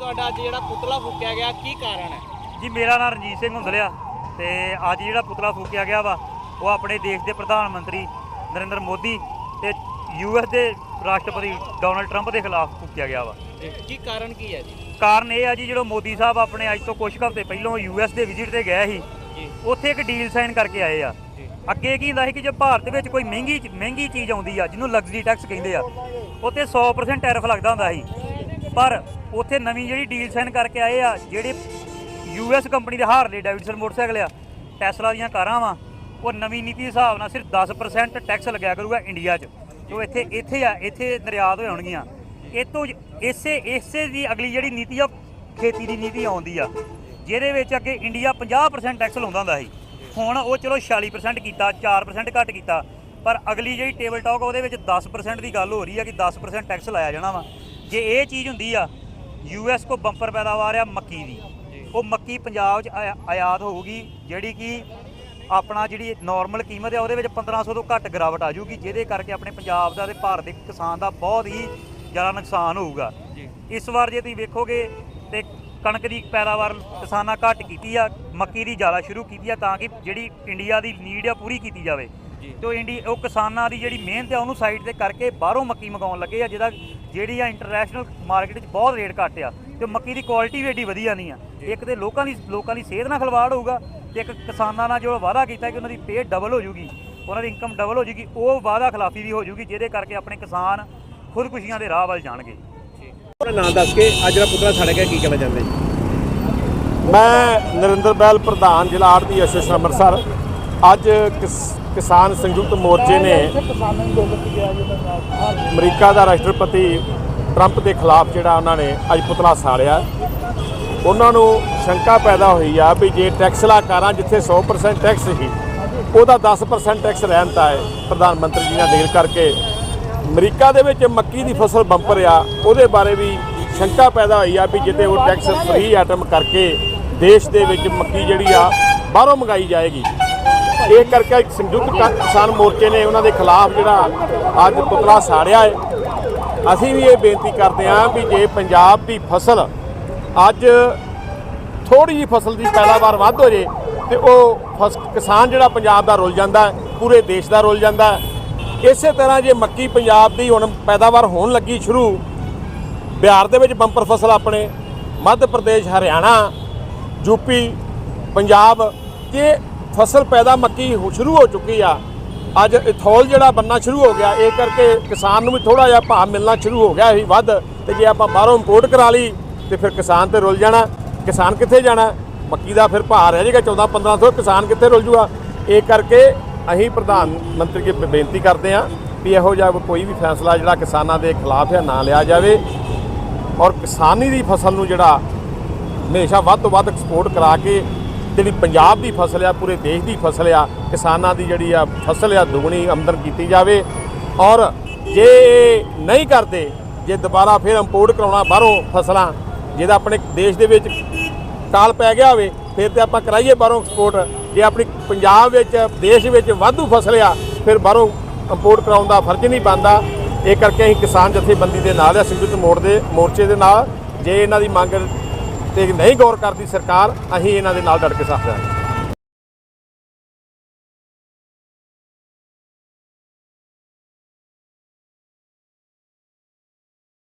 ਤੁਹਾਡਾ ਅੱਜ ਜਿਹੜਾ ਪੁਤਲਾ ਫੂਕਿਆ ਗਿਆ ਕੀ ਕਾਰਨ ਹੈ? ਜੀ ਮੇਰਾ ਨਾਮ ਰਣਜੀਤ ਸਿੰਘ ਹੁੰਦਲਿਆ ਤੇ ਅੱਜ ਜਿਹੜਾ ਪੁਤਲਾ ਫੂਕਿਆ ਗਿਆ ਵਾ ਉਹ ਆਪਣੇ ਦੇਸ਼ ਦੇ ਪ੍ਰਧਾਨ ਮੰਤਰੀ ਨਰਿੰਦਰ ਮੋਦੀ ਤੇ ਯੂਐਸ ਦੇ ਰਾਸ਼ਟਰਪਤੀ ਡੋਨਲਡ ਟਰੰਪ ਦੇ ਖਿਲਾਫ ਫੂਕਿਆ ਗਿਆ ਵਾ। ਕੀ ਕਾਰਨ ਕੀ ਹੈ ਜੀ? ਕਾਰਨ ਇਹ ਆ ਜੀ ਜਦੋਂ ਮੋਦੀ ਸਾਹਿਬ ਆਪਣੇ ਅੱਜ ਤੋਂ ਕੁਝ ਹਫ਼ਤੇ ਪਹਿਲਾਂ ਯੂਐਸ ਦੇ ਵਿਜ਼ਿਟ ਤੇ ਗਏ ਸੀ ਉੱਥੇ ਇੱਕ ਡੀਲ ਸਾਈਨ ਕਰਕੇ ਆਏ ਆ। ਅੱਗੇ ਕੀ ਹੁੰਦਾ ਸੀ ਕਿ ਜੇ ਭਾਰਤ ਵਿੱਚ ਕੋਈ ਮਹਿੰਗੀ ਮਹਿੰਗੀ ਚੀਜ਼ ਆਉਂਦੀ ਆ ਜਿਹਨੂੰ ਲਗਜ਼ਰੀ ਟੈਕਸ ਕਹਿੰਦੇ ਆ ਉੱਥੇ 100% ਟੈਰਿਫ ਲੱਗਦਾ ਹੁੰਦਾ ਸੀ। ਪਰ ਉੱਥੇ ਨਵੀਂ ਜਿਹੜੀ ਡੀਲ ਸਾਈਨ ਕਰਕੇ ਆਏ ਆ, ਜਿਹੜੇ ਯੂਐਸ ਕੰਪਨੀ ਦੇ ਹਾਰਲੇ, ਡੈਵਿਡਸਨ ਮੋਟਰਸਾਈਕਲ ਆ, ਟੈਸਲਾ ਦੀਆਂ ਕਾਰਾਂ ਵਾ, ਉਹ ਨਵੀਂ ਨੀਤੀ ਦੇ ਹਿਸਾਬ ਨਾਲ ਸਿਰਫ 10% ਟੈਕਸ ਲੱਗਿਆ ਕਰੂਗਾ ਇੰਡੀਆ 'ਚ। ਜੋ ਇੱਥੇ ਇੱਥੇ ਆ, ਇੱਥੇ ਨਿਰਯਾਤ ਹੋਣਗੀਆਂ। ਇਹ ਤੋਂ ਇਸੇ ਇਸੇ ਦੀ ਅਗਲੀ ਜਿਹੜੀ ਨੀਤੀ ਆ ਖੇਤੀ ਦੀ ਨੀਤੀ ਆਉਂਦੀ ਆ, ਜਿਹਦੇ ਵਿੱਚ ਅੱਗੇ ਇੰਡੀਆ 50% ਟੈਕਸ ਲਾਉਂਦਾ ਹੁੰਦਾ ਸੀ। ਹੁਣ ਉਹ ਚਲੋ 46% ਕੀਤਾ 4% ਘੱਟ ਕੀਤਾ, ਪਰ ਅਗਲੀ ਜਿਹੜੀ ਟੇਬਲ ਟਾਕ ਉਹਦੇ ਵਿੱਚ 10% ਦੀ ਗੱਲ ਹੋ ਰਹੀ ਆ ਕਿ 10% ਟੈਕਸ ਲਾਇਆ ਜਾਣਾ ਵਾ। ਜੇ ਇਹ ਚੀਜ਼ ਹੁੰਦੀ ਆ ਯੂਐਸ ਕੋ ਬੰਪਰ ਪੈਦਾਵਾਰ ਆ ਮੱਕੀ ਦੀ। ਉਹ ਮੱਕੀ ਪੰਜਾਬ 'ਚ ਆਯਾ- ਆਯਾਤ ਹੋਊਗੀ ਜਿਹੜੀ ਕਿ ਆਪਣਾ ਜਿਹੜੀ ਨਾਰਮਲ ਕੀਮਤ ਆ ਉਹਦੇ ਵਿੱਚ 1500 ਤੋਂ ਘੱਟ ਗਿਰਾਵਟ ਆ ਜਾਊਗੀ ਜਿਹਦੇ ਕਰਕੇ ਆਪਣੇ ਪੰਜਾਬ ਦਾ ਤੇ ਭਾਰਤ ਦੇ ਕਿਸਾਨ ਦਾ ਬਹੁਤ ਹੀ ਜ਼ਿਆਦਾ ਨੁਕਸਾਨ ਹੋਊਗਾ। ਇਸ ਵਾਰ ਜੇ ਤੁਸੀਂ ਵੇਖੋਗੇ ਤੇ ਕਣਕ ਦੀ ਪੈਦਾਵਾਰ ਕਿਸਾਨਾਂ ਘੱਟ ਕੀਤੀ ਆ ਮੱਕੀ ਦੀ ਜ਼ਿਆਦਾ ਸ਼ੁਰੂ ਕੀਤੀ ਆ ਤਾਂ ਕਿ ਜਿਹੜੀ ਇੰਡੀਆ ਦੀ ਨੀਡ ਆ ਪੂਰੀ ਕੀਤੀ ਜਾਵੇ। ਤੇ ਇੰਡੀ ਉਹ ਕਿਸਾਨਾਂ ਦੀ ਜਿਹੜੀ ਮਿਹਨਤ ਆ ਉਹਨੂੰ ਸਾਈਡ ਤੇ ਕਰਕੇ ਬਾਹਰੋਂ ਮੱਕੀ ਮੰਗਾਉਣ ਲੱਗੇ ਆ ਜਿਹਦਾ ਜਿਹੜੀ ਆ ਇੰਟਰਨੈਸ਼ਨਲ ਮਾਰਕੀਟ 'ਚ ਬਹੁਤ ਰੇਟ ਘੱਟ ਆ ਤੇ ਮੱਕੀ ਦੀ ਕੁਆਲਿਟੀ ਵੀ ਏਡੀ ਵਧੀਆ ਨਹੀਂ ਆ। ਇੱਕ ਤੇ ਲੋਕਾਂ ਦੀ ਲੋਕਾਂ ਦੀ ਸਿਹਤ ਨਾਲ ਖਿਲਵਾੜ ਹੋਊਗਾ ਤੇ ਇੱਕ ਕਿਸਾਨਾਂ ਨਾਲ ਜੋ ਵਾਅਦਾ ਕੀਤਾ ਕਿ ਉਹਨਾਂ ਦੀ ਪੇ ਡਬਲ ਹੋ ਜੂਗੀ ਉਹਨਾਂ ਦੀ ਇਨਕਮ ਡਬਲ ਹੋ ਜੂਗੀ ਉਹ ਵਾਅਦਾ ਖਿਲਾਫੀ ਵੀ ਹੋ ਜੂਗੀ ਜਿਹਦੇ ਕਰਕੇ ਆਪਣੇ ਕਿਸਾਨ ਖੁਦਕੁਸ਼ੀਆਂ ਦੇ ਰਾਹ ਵੱਲ ਜਾਣਗੇ। ਆਪਣਾ ਨਾਮ ਦੱਸ ਕੇ ਅੱਜ ਜਿਹੜਾ ਪੁਤਲਾ ਸੜ ਗਿਆ ਕੀ ਕਹਿਣਾ ਚਾਹੁੰਦੇ ਮੈਂ ਨਰਿੰਦਰ ਬੈਲ ਪ੍ਰਧਾਨ ਜ਼ਿਲ੍ਹਾ ਆੜਤੀ ਐਸੋਸੀਏਸ਼ਨ ਅੰਮ੍ਰਿਤਸਰ। ਅੱਜ ਕਿਸ- ਕਿਸਾਨ ਸੰਯੁਕਤ ਮੋਰਚੇ ਨੇ ਅਮਰੀਕਾ ਦਾ ਰਾਸ਼ਟਰਪਤੀ ਟਰੰਪ ਦੇ ਖਿਲਾਫ ਜਿਹੜਾ ਉਹਨਾਂ ਨੇ ਅੱਜ ਪੁਤਲਾ ਸਾੜਿਆ। ਉਹਨਾਂ ਨੂੰ ਸ਼ੰਕਾ ਪੈਦਾ ਹੋਈ ਆ ਵੀ ਜੇ ਟੈਕਸ ਲਾਕਾਰਾਂ ਜਿੱਥੇ 100% ਟੈਕਸ ਸੀ, ਉਹਦਾ 10% ਟੈਕਸ ਰਹਿਣਤਾ ਹੈ, ਪ੍ਰਧਾਨ ਮੰਤਰੀ ਜੀ ਨਾਲ ਡੀਲ ਕਰਕੇ। ਅਮਰੀਕਾ ਦੇ ਵਿੱਚ ਮੱਕੀ ਦੀ ਫਸਲ ਬੰਪਰ ਆ, ਉਹਦੇ ਬਾਰੇ ਵੀ ਸ਼ੰਕਾ ਪੈਦਾ ਹੋਈ ਆ ਵੀ ਜਿੱਤੇ ਉਹ ਟੈਕਸ ਫ੍ਰੀ ਆਈਟਮ ਕਰਕੇ ਦੇਸ਼ ਦੇ ਵਿੱਚ ਮੱਕੀ ਜਿਹੜੀ ਆ, ਬਾਹਰੋਂ ਮੰਗਾਈ ਜਾਏਗੀ। ਇਹ ਕਰਕੇ ਇੱਕ ਸੰਯੁਕਤ ਕਿਸਾਨ ਮੋਰਚੇ ਨੇ ਉਹਨਾਂ ਦੇ ਖਿਲਾਫ ਜਿਹੜਾ ਅੱਜ ਪੁਤਲਾ ਸਾੜਿਆ ਹੈ ਅਸੀਂ ਵੀ ਇਹ ਬੇਨਤੀ ਕਰਦੇ ਹਾਂ ਵੀ ਜੇ ਪੰਜਾਬ ਦੀ ਫਸਲ ਅੱਜ ਥੋੜੀ ਜਿਹੀ ਫਸਲ ਦੀ ਪੈਦਾਵਾਰ ਵੱਧ ਹੋ ਜੇ, ਤੇ ਉਹ ਫਸ, ਕਿਸਾਨ ਜਿਹੜਾ ਪੰਜਾਬ ਦਾ ਰੁੱਲ ਜਾਂਦਾ ਪੂਰੇ ਦੇਸ਼ ਦਾ ਰੁੱਲ ਜਾਂਦਾ ਇਸੇ ਤਰ੍ਹਾਂ ਜੇ ਮੱਕੀ ਪੰਜਾਬ ਦੀ ਹੁਣ ਪੈਦਾਵਾਰ ਹੋਣ ਲੱਗੀ ਸ਼ੁਰੂ, ਬਿਹਾਰ ਦੇ ਵਿੱਚ ਬੰਪਰ ਫਸਲ ਆਪਣੇ, ਮੱਧ ਪ੍ਰਦੇਸ਼, ਹਰਿਆਣਾ ਯੂਪੀ ਪੰਜਾਬ ਇਹ ਫਸਲ ਪੈਦਾ ਮੱਕੀ ਹੋ- ਸ਼ੁਰੂ ਹੋ ਚੁੱਕੀ ਆ। ਅੱਜ ਇਥੋਲ ਜਿਹੜਾ ਬੰਨਾ ਸ਼ੁਰੂ ਹੋ ਗਿਆ, ਇਹ ਕਰਕੇ ਕਿਸਾਨ ਨੂੰ ਵੀ ਥੋੜਾ ਜਿਹਾ ਭਾਅ ਮਿਲਣਾ ਸ਼ੁਰੂ ਹੋ ਗਿਆ ਸੀ ਵੱਧ ਤੇ ਜੇ ਆਪਾਂ ਬਾਹਰੋਂ ਇੰਪੋਰਟ ਕਰਾ ਲਈ ਤੇ ਫਿਰ ਕਿਸਾਨ ਤੇ ਰੁੱਲ ਜਾਣਾ। ਕਿਸਾਨ ਕਿੱਥੇ ਜਾਣਾ? ਮੱਕੀ ਦਾ ਫਿਰ ਭਾਅ ਰਹਿ ਜਾਏਗਾ 14 1500 ਕਿਸਾਨ ਕਿੱਥੇ ਰੁੱਲ ਜੂਗਾ? ਇਹ ਕਰਕੇ ਅਸੀਂ ਪ੍ਰਧਾਨ ਮੰਤਰੀ ਕੇ ਬੇਨਤੀ ਕਰਦੇ ਹਾਂ ਵੀ ਇਹੋ ਜਿਹਾ ਕੋਈ ਵੀ ਫੈਸਲਾ ਜਿਹੜਾ ਕਿਸਾਨਾਂ ਦੇ ਖਿਲਾਫ ਹੈ ਨਾ ਲਿਆ ਜਾਵੇ ਔਰ ਕਿਸਾਨੀ ਦੀ ਫਸਲ ਨੂੰ ਜਿਹੜਾ ਹਮੇਸ਼ਾ ਵੱਧ ਤੋਂ ਵੱਧ ਐਕਸਪੋਰਟ ਕਰਾ ਕੇ ਜਿਹੜੀ ਪੰਜਾਬ ਦੀ ਫਸਲ ਆ, ਪੂਰੇ ਦੇਸ਼ ਦੀ ਫਸਲ ਆ, ਕਿਸਾਨਾਂ ਦੀ ਜਿਹੜੀ ਆ ਫਸਲ ਆ, ਦੁਗਣੀ ਆਮਦਨ ਕੀਤੀ ਜਾਵੇ। ਔਰ ਜੇ ਇਹ ਨਹੀਂ ਕਰਦੇ, ਜੇ ਦੁਬਾਰਾ ਫਿਰ ਇੰਪੋਰਟ ਕਰਾਉਣਾ ਬਾਹਰੋਂ ਫਸਲਾਂ, ਜਿਹਦਾ ਆਪਣੇ ਦੇਸ਼ ਦੇ ਵਿੱਚ ਕਾਲ ਪੈ ਗਿਆ ਹੋਵੇ, ਫਿਰ ਤੇ ਆਪਾਂ ਕਰਾਈਏ ਬਾਹਰੋਂ ਐਕਸਪੋਰਟ ਜੇ ਆਪਣੀ ਪੰਜਾਬ ਵਿੱਚ, ਦੇਸ਼ ਵਿੱਚ ਵਾਧੂ ਫਸਲ ਆ, ਫਿਰ ਬਾਹਰੋਂ ਇੰਪੋਰਟ ਕਰਾਉਣ ਦਾ ਫਰਜ਼ ਨਹੀਂ ਬਣਦਾ। ਇਹ ਕਰਕੇ ਅਸੀਂ ਕਿਸਾਨ ਜਥੇਬੰਦੀ ਦੇ ਨਾਲ ਆ, ਸੰਯੁਕਤ ਮੋੜ ਦੇ, ਮੋਰਚੇ ਦੇ ਨਾਲ। ਜੇ ਇਹਨਾਂ ਦੀ ਮੰਗ ਤੇ ਨਹੀਂ ਗੌਰ ਕਰਦੀ ਸਰਕਾਰ ਅਸੀਂ ਇਹਨਾਂ ਦੇ ਨਾਲ ਡਟ ਕੇ ਸਾਥ ਦੇਵਾਂਗੇ